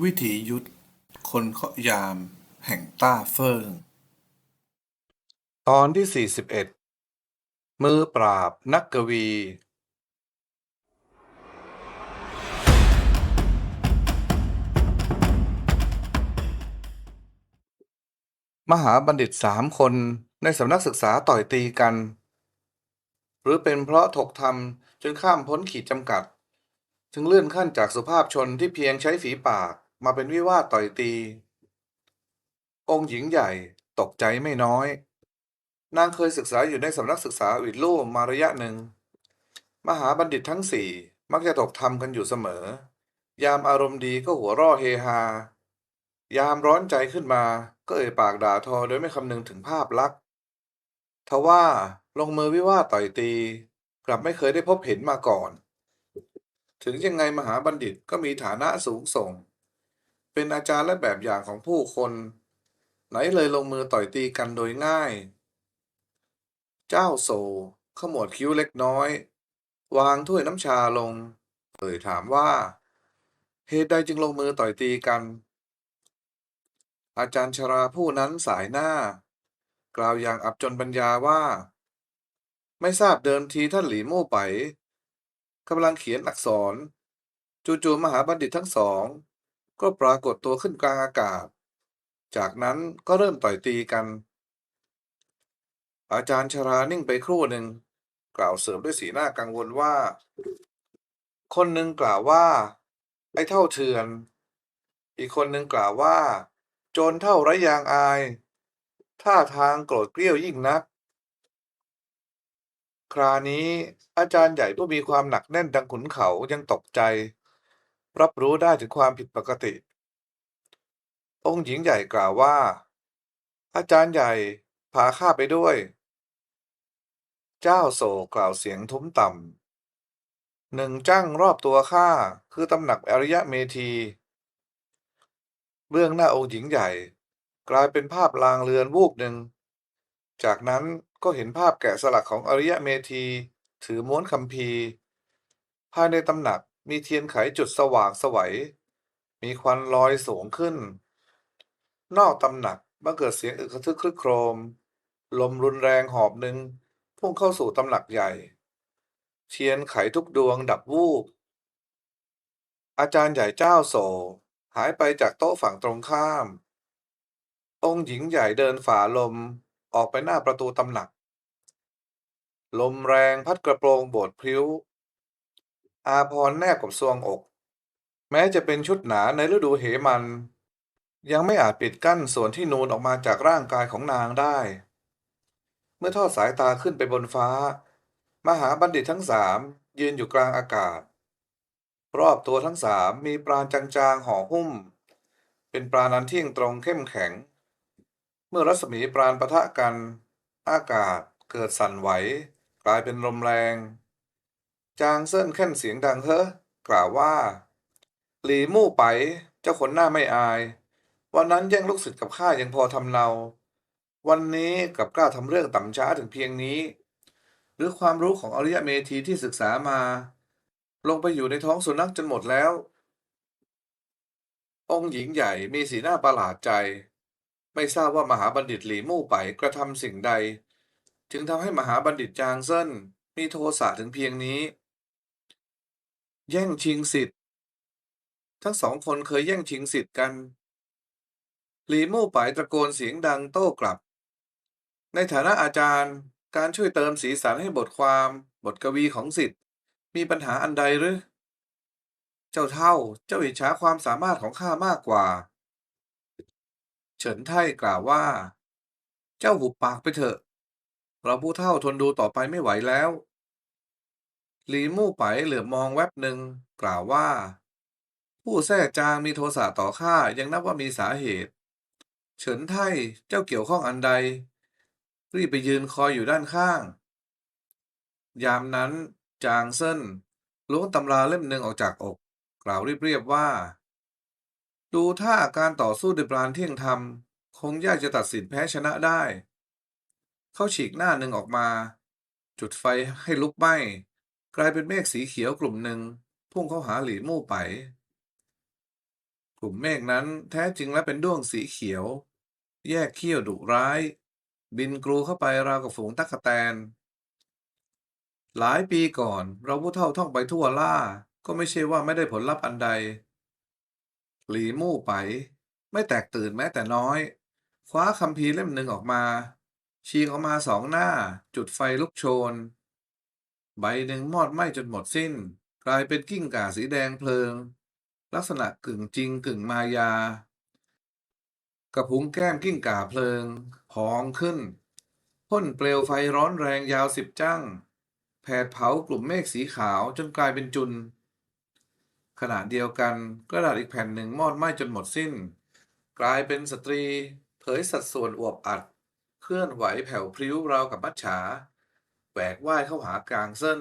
วิถียุทธคนเคาะยามแห่งต้าเฟิง ตอนที่สี่สิบเอ็ดมือปราบนักกวี มหาบัณฑิตสามคนในสำนักศึกษาต่อยตีกัน หรือเป็นเพราะถกธรรมจนข้ามพ้นขีดจำกัดจึงเลื่อนขั้นจากสุภาพชนที่เพียงใช้ฝีปาก มาเป็นวิวาทต่อยตี องค์หญิงใหญ่ตกใจไม่น้อย นางเคยศึกษาอยู่ในสำนักศึกษาอิดลู่มาระยะหนึ่ง มหาบัณฑิตทั้งสี่มักจะถกธรรมกันอยู่เสมอ ยามอารมณ์ดีก็หัวร่อเฮฮา ยามร้อนใจขึ้นมาก็เอ่ยปากด่าทอโดยไม่คำนึงถึงภาพลักษณ์ทว่าลงมือวิวาทต่อยตี กลับไม่เคยได้พบเห็นมาก่อน ถึงยังไงมหาบัณฑิตก็มีฐานะสูงส่ง เป็นอาจารย์และแบบอย่างของผู้คน ไหนเลยลงมือต่อยตีกันโดยง่าย เจ้าโซขมวดคิ้วเล็กน้อย วางถ้วยน้ำชาลงเอ่ยถามว่า เหตุใดจึงลงมือต่อยตีกัน อาจารย์ชราผู้นั้นสายหน้า กล่าวอย่างอับจนปัญญาว่า ไม่ทราบเดิมทีท่านหลีโม่ไปกำลังเขียนอักษร จู่ๆมหาบัณฑิตทั้งสอง ก็ปรากฏตัวขึ้นกลางอากาศ จากนั้นก็เริ่มต่อยตีกัน อาจารย์ชรานิ่งไปครู่หนึ่ง กล่าวเสริมด้วยสีหน้ากังวลว่า คนหนึ่งกล่าวว่า ไอ้เท่าเถื่อน อีกคนหนึ่งกล่าวว่า โจรเท่าไรยางอาย ท่าทางโกรธเกรี้ยวยิ่งนัก ครานี้อาจารย์ใหญ่ผู้มีความหนักแน่นดังขุนเขายังตกใจ รับรู้ได้ถึงความผิดปกติ องค์หญิงใหญ่กล่าวว่า อาจารย์ใหญ่พาข้าไปด้วย เจ้าโศกกล่าวเสียงทุ้มต่ำหนึ่งจั่งรอบตัวข้าคือตำหนักอริยะเมธี เบื้องหน้าองค์หญิงใหญ่ กลายเป็นภาพลางเรือนวูบหนึ่ง จากนั้นก็เห็นภาพแกะสลักของอริยะเมธี ถือม้วนคัมภีภายในตำหนัก มีเทียนไขจุดสว่างสวัย มีควันลอยสูงขึ้น นอกตำหนักบังเกิดเสียงอึกกระทึกครึกโครม ลมรุนแรงหอบหนึ่งพุ่งเข้าสู่ตำหนักใหญ่ เทียนไขทุกดวงดับวูบ อาจารย์ใหญ่เจ้าโศหายไปจากโต๊ะฝั่งตรงข้าม องค์หญิงใหญ่เดินฝ่าลมออกไปหน้าประตูตำหนัก ลมแรงพัดกระโปรงโบดพริ้ว อาพรแนบกับซวงอก แม้จะเป็นชุดหนาในฤดูเหมัน ยังไม่อาจปิดกั้นส่วนที่นูนออกมาจากร่างกายของนางได้ เมื่อทอดสายตาขึ้นไปบนฟ้า มหาบัณฑิตทั้งสามยืนอยู่กลางอากาศ รอบตัวทั้งสามมีปราณจางๆห่อหุ้ม เป็นปราณอันเที่ยงตรงเข้มแข็ง เมื่อรัศมีปราณปะทะกัน อากาศเกิดสั่นไหว กลายเป็นลมแรง จางเซินแค่นเสียงดังเฮ้อกล่าวว่า หลีมู่ไป เจ้าขนหน้าไม่อาย วันนั้นแย่งลูกศิษย์กับข้ายังพอทำเนา วันนี้กับกล้าทำเรื่องต่ำช้าถึงเพียงนี้ หรือความรู้ของอริยเมธีที่ศึกษามา ลงไปอยู่ในท้องสุนัขจนหมดแล้ว องค์หญิงใหญ่มีสีหน้าประหลาดใจ ไม่ทราบว่ามหาบัณฑิตหลีมู่ไปกระทำสิ่งใด จึงทำให้มหาบัณฑิตจางเซินมีโทสะถึงเพียงนี้ แย่งชิงสิทธิ์ ทั้งสองคนเคยแย่งชิงสิทธิ์กัน หลีมู่ไปตะโกนเสียงดังโต้กลับ ในฐานะอาจารย์ การช่วยเติมสีสันให้บทความ บทกวีของสิทธิ์ มีปัญหาอันใดหรือ เจ้าเท่าเจ้าอิจฉาความสามารถของข้ามากกว่า เฉินไท่กล่าวว่า เจ้าหุบปากไปเถอะ เราผู้เท่าทนดูต่อไปไม่ไหวแล้ว หลีมู่ไปเหลือบมองแวบหนึ่งกล่าวว่า ผู้แท้จางมีโทสะต่อข้ายังนับว่ามีสาเหตุ เฉินไทเจ้าเกี่ยวข้องอันใด รีบไปยืนคอยอยู่ด้านข้าง ยามนั้น จางเซินล้วงตำราเล่มหนึ่งออกจากอก กล่าวเรียบๆว่า ดูท่าการต่อสู้ด้วยปราณเที่ยงธรรม คงยากจะตัดสินแพ้ชนะได้ เขาฉีกหน้าหนึ่งออกมา จุดไฟให้ลุกไหม้ กลายเป็นเมฆสีเขียวกลุ่มหนึ่งพุ่งเข้าหาหลีมู่ไป กลุ่มเมฆนั้นแท้จริงแล้วเป็นด้วงสีเขียว แยกเขี้ยวดุร้าย บินกรูเข้าไปราวกับฝูงตั๊กแตน หลายปีก่อนเราผู้เฒ่าท่องไปทั่วล่า ก็ไม่ใช่ว่าไม่ได้ผลลัพธ์อันใด หลีมู่ไป ไม่แตกตื่นแม้แต่น้อย คว้าคัมภีเล่มหนึ่งออกมาฉีกออกมาสองหน้า จุดไฟลุกโชน ใบหนึ่งมอดไหม้จนหมดสิ้น กลายเป็นกิ้งก่าสีแดงเพลิง ลักษณะกึ่งจริงกึ่งมายา กระพุ้งแก้มกิ้งก่าเพลิงพองขึ้นพ่นเปลวไฟร้อนแรงยาวสิบจั่งแผดเผากลุ่มเมฆสีขาวจนกลายเป็นจุน ขณะเดียวกันกระดาษอีกแผ่นหนึ่งมอดไหม้จนหมดสิ้น กลายเป็นสตรี เผยสัดส่วนอวบอัด เคลื่อนไหวแผ่วพริ้วราวกับมัจฉา แหวกว่ายเข้าหากลางเส้น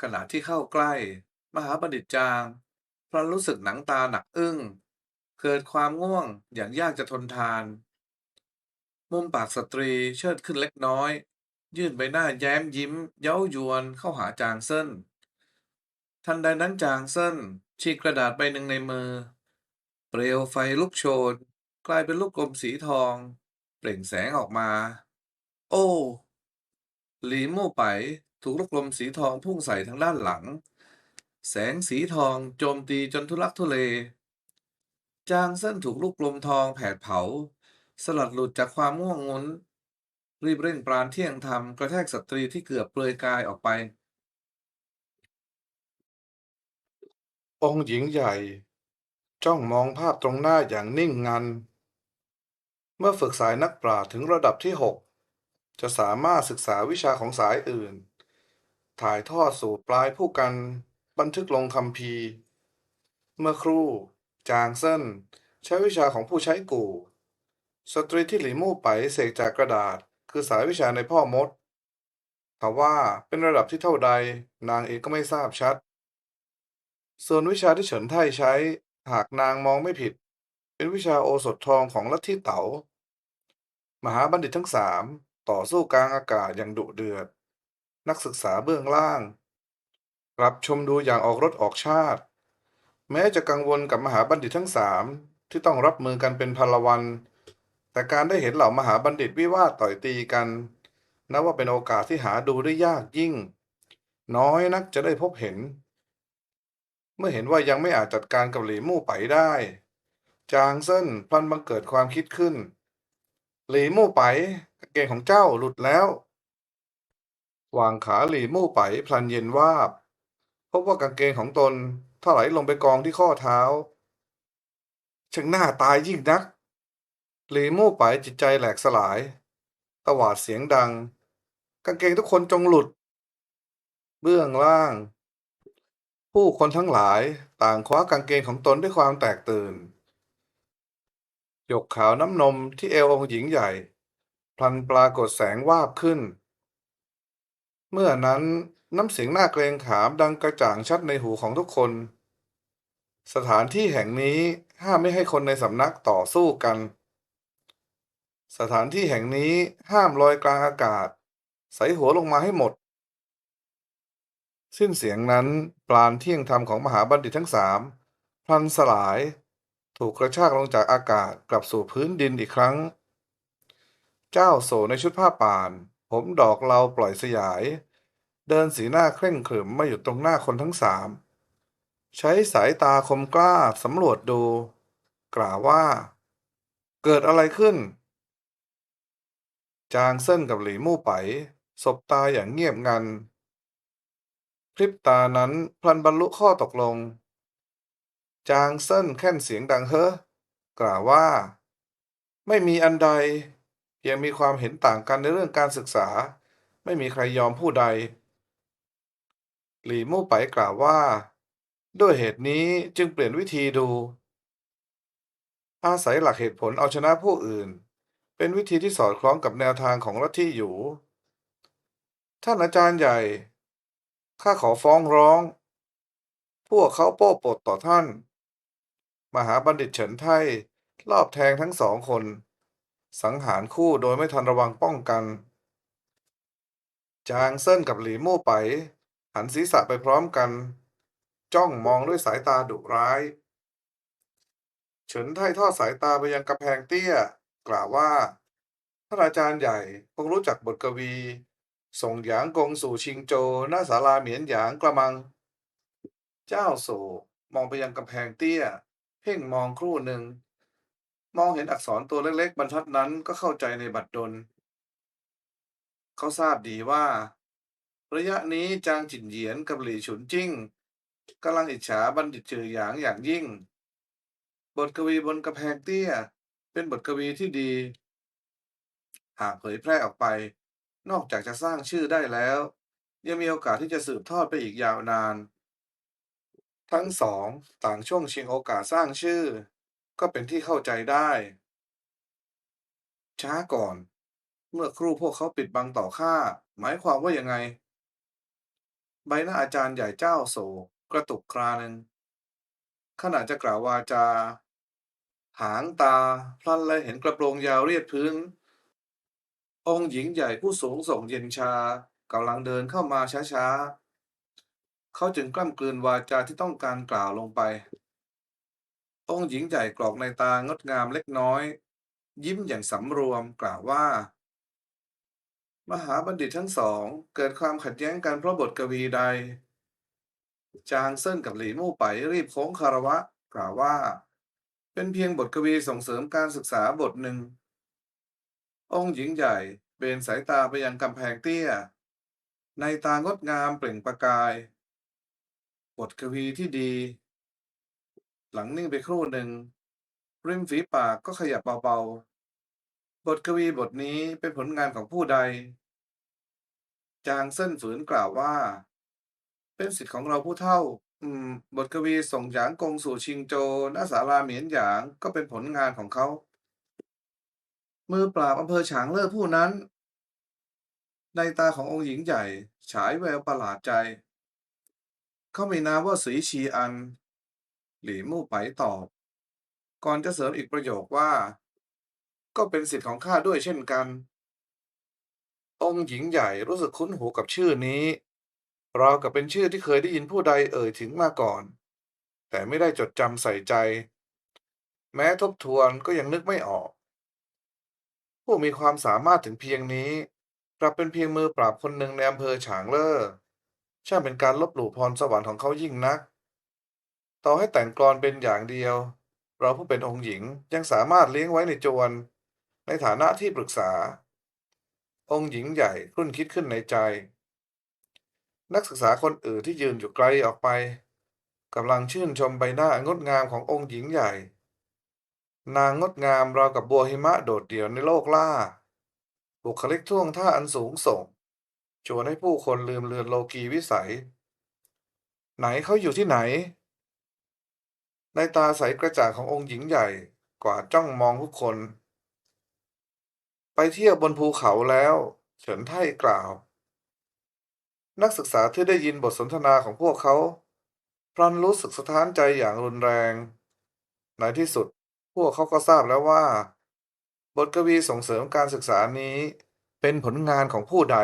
ขณะที่เข้าใกล้ มหาบัณฑิตจางพลันรู้สึกหนังตาหนักอึ้ง เกิดความง่วงอย่างยากจะทนทาน มุมปากสตรีเชิดขึ้นเล็กน้อย ยื่นใบหน้าแย้มยิ้ม เย้ายวนเข้าหาจางเส้น ทันใดนั้นจางเส้นฉีกกระดาษใบหนึ่งในมือ เปลวไฟลุกโชน กลายเป็นลูกกลมสีทอง เปล่งแสงออกมา โอ้ หลีมู่ไป ถูกลูกลมสีทองพุ่งใส่ทางด้านหลัง แสงสีทองโจมตีจนทุลักทุเล จางเส้นถูกลูกกลมทองแผดเผา สลัดหลุดจากความง่วงงุนรีบเร่งปราณเที่ยงธรรมกระแทกสตรีที่เกือบเปลือยกายออกไป องค์หญิงใหญ่ จ้องมองภาพตรงหน้าอย่างนิ่งงัน เมื่อฝึกสายนักปราชญ์ถึงระดับที่หก จะสามารถศึกษาวิชาของสายอื่น ถ่ายทอดสู่ปลายผู้กัน บันทึกลงคัมภีร์ เมื่อครู่ จางเซินใช้วิชาของผู้ใช้กู่ สตรีที่หลีมู่ไปเสกจากกระดาษ คือสายวิชาในพ่อมดทว่าเป็นระดับที่เท่าใดนางเองก็ไม่ทราบชัด ส่วนวิชาที่เฉินไทใช้ หากนางมองไม่ผิด เป็นวิชาโอสถทองของลัทธิเต๋ามหาบัณฑิตทั้งสาม ต่อสู้กลางอากาศอย่างดุเดือด นักศึกษาเบื้องล่าง รับชมดูอย่างออกรถออกชาติ แม้จะกังวลกับมหาบัณฑิตทั้งสามที่ต้องรับมือกันเป็นพลวัน แต่การได้เห็นเหล่ามหาบัณฑิตวิวาทต่อยตีกัน นับว่าเป็นโอกาสที่หาดูได้ยากยิ่ง น้อยนักจะได้พบเห็น เมื่อเห็นว่ายังไม่อาจจัดการกับหลีมู่ไปได้ จางเซินพลันบังเกิดความคิดขึ้น หลีมู่ไป กางเกงของเจ้าหลุดแล้ว วางขาหลีมู่ไปพลันเย็นวาบ พบว่ากางเกงของตนถลายลงไปกองที่ข้อเท้าช่างหน้าตายยิ่งนักหลีมู่ไปจิตใจแหลกสลาย ตวาดเสียงดัง กางเกงทุกคนจงหลุด เบื้องล่าง ผู้คนทั้งหลายต่างคว้ากางเกงของตนด้วยความแตกตื่น หยกขาวน้ำนมที่เอวองค์หญิงใหญ่ พลันปรากฏแสงวาบขึ้น เมื่อนั้นน้ำเสียงน่าเกรงขามดังกระจ่างชัดในหูของทุกคน สถานที่แห่งนี้ห้ามไม่ให้คนในสำนักต่อสู้กัน สถานที่แห่งนี้ห้ามลอยกลางอากาศ ใส่หัวลงมาให้หมด สิ้นเสียงนั้นปราณเที่ยงธรรมของมหาบัณฑิตทั้งสามพลันสลาย ถูกกระชากลงจากอากาศกลับสู่พื้นดินอีกครั้ง เจ้าโสในชุดผ้าป่าน ผมดอกเราปล่อยสยาย เดินสีหน้าเคร่งขรึมมาอยู่ตรงหน้าคนทั้งสาม ใช้สายตาคมกล้าสำรวจดู กล่าวว่า เกิดอะไรขึ้น จางเซินกับหลีมู่ไป สบตาอย่างเงียบงัน พริบตานั้นพลันบรรลุข้อตกลง จางเซินแค่นเสียงดังเฮ้อกล่าวว่า ไม่มีอันใด ยังมีความเห็นต่างกันในเรื่องการศึกษา ไม่มีใครยอมผู้ใด หลีมู่ไปกล่าวว่า ด้วยเหตุนี้จึงเปลี่ยนวิธีดู อาศัยหลักเหตุผลเอาชนะผู้อื่น เป็นวิธีที่สอดคล้องกับแนวทางของลัทธิอยู่ ท่านอาจารย์ใหญ่ ข้าขอฟ้องร้อง พวกเขาโป้ปดต่อท่าน มหาบัณฑิตเฉินไท่ลอบแทงทั้งสองคน สังหารคู่โดยไม่ทันระวังป้องกัน จางเซินกับหลีมู่ไป หันศีรษะไปพร้อมกัน จ้องมองด้วยสายตาดุร้ายเฉินไททอดสายตาไปยังกำแพงเตี้ย กล่าวว่าท่านอาจารย์ใหญ่คงรู้จักบทกวี ส่งหยางกงสู่ชิงโจหน้าศาลาเหมียนหยางกระมัง เจ้าโศมองไปยังกำแพงเตี้ย เพ่งมองครู่หนึ่ง มองเห็นอักษรตัวเล็กๆ บรรทัดนั้นก็เข้าใจในบัตรดล เขาทราบดีว่า ระยะนี้จางจินเหยียนกับหลี่ฉุนจิ้งกำลังอิจฉาบัณฑิตเจือหยางอย่างยิ่ง บทกวีบนกำแพงเตี้ย เป็นบทกวีที่ดี หากเผยแพร่ออกไป นอกจากจะสร้างชื่อได้แล้ว ยังมีโอกาสที่จะสืบทอดไปอีกยาวนาน ทั้งสองต่างช่วงชิงโอกาสสร้างชื่อ ก็เป็นที่เข้าใจได้ ช้าก่อน เมื่อครูพวกเขาปิดบังต่อข้าหมายความว่ายังไง ใบหน้าอาจารย์ใหญ่เจ้าโศกกระตุกคราหนึ่งขณะจะกล่าววาจา หางตาพลันเลยเห็นกระโปรงยาวเรียดพื้น องค์หญิงใหญ่ผู้สูงส่งเย็นชากำลังเดินเข้ามาช้าๆ เขาจึงกล้ำกลืนวาจาที่ต้องการกล่าวลงไป องค์หญิงใหญ่กรอกในตางดงามเล็กน้อย ยิ้มอย่างสำรวมกล่าวว่า มหาบัณฑิตทั้งสอง เกิดความขัดแย้งกันเพราะบทกวีใด จางเซิ่นกับหลีมู่ไปรีบโค้งคารวะ กล่าวว่า เป็นเพียงบทกวีส่งเสริมการศึกษาบทหนึ่ง องค์หญิงใหญ่เบนสายตาไปยังกำแพงเตี้ย ในตางดงามเปล่งประกาย บทกวีที่ดี หลังนิ่งไปครู่หนึ่ง ริมฝีปากก็ขยับเบาๆ บทกวีบทนี้เป็นผลงานของผู้ใด จางเส้นฝืนกล่าวว่า เป็นสิทธิ์ของเราผู้เฒ่า อืม บทกวีส่งหยางกงสู่ชิงโจวหน้าศาลาเหมียนหยางก็เป็นผลงานของเขา มือปราบอำเภอฉางเล่อผู้นั้น ในตาขององค์หญิงใหญ่ ฉายแววประหลาดใจ เขามีนามว่าสีชีอัน หลีมู่ไปตอบ ก่อนจะเสริมอีกประโยคว่า ก็เป็นสิทธิ์ของข้าด้วยเช่นกัน องค์หญิงใหญ่รู้สึกคุ้นหูกับชื่อนี้ราวกับเป็นชื่อที่เคยได้ยินผู้ใดเอ่ยถึงมาก่อน แต่ไม่ได้จดจำใส่ใจ แม้ทบทวนก็ยังนึกไม่ออก ผู้มีความสามารถถึงเพียงนี้กลับเป็นเพียงมือปราบคนหนึ่งในอำเภอฉางเล่อช่างเป็นการลบหลู่พรสวรรค์ของเขายิ่งนัก ต่อให้แต่งกลอนเป็นอย่างเดียว เราผู้เป็นองค์หญิงยังสามารถเลี้ยงไว้ในจวน ในฐานะที่ปรึกษา องค์หญิงใหญ่ครุ่นคิดขึ้นในใจ นักศึกษาคนอื่นที่ยืนอยู่ไกลออกไปกำลังชื่นชมใบหน้างดงามขององค์หญิงใหญ่ นางงดงามราวกับบัวหิมะโดดเดี่ยวในโลกล่า บุคลิกท่วงท่าอันสูงส่งชวนให้ผู้คนลืมเลือนโลกีวิสัย ไหนเขาอยู่ที่ไหน ในตาใสกระจ่างขององค์หญิงใหญ่กว่าจ้องมองทุกคน ไปเที่ยวบนภูเขาแล้ว เฉินไท่กล่าว นักศึกษาที่ได้ยินบทสนทนาของพวกเขาพลันรู้สึกสะท้านใจอย่างรุนแรง ในที่สุดพวกเขาก็ทราบแล้วว่า บทกวีส่งเสริมการศึกษานี้เป็นผลงานของผู้ใด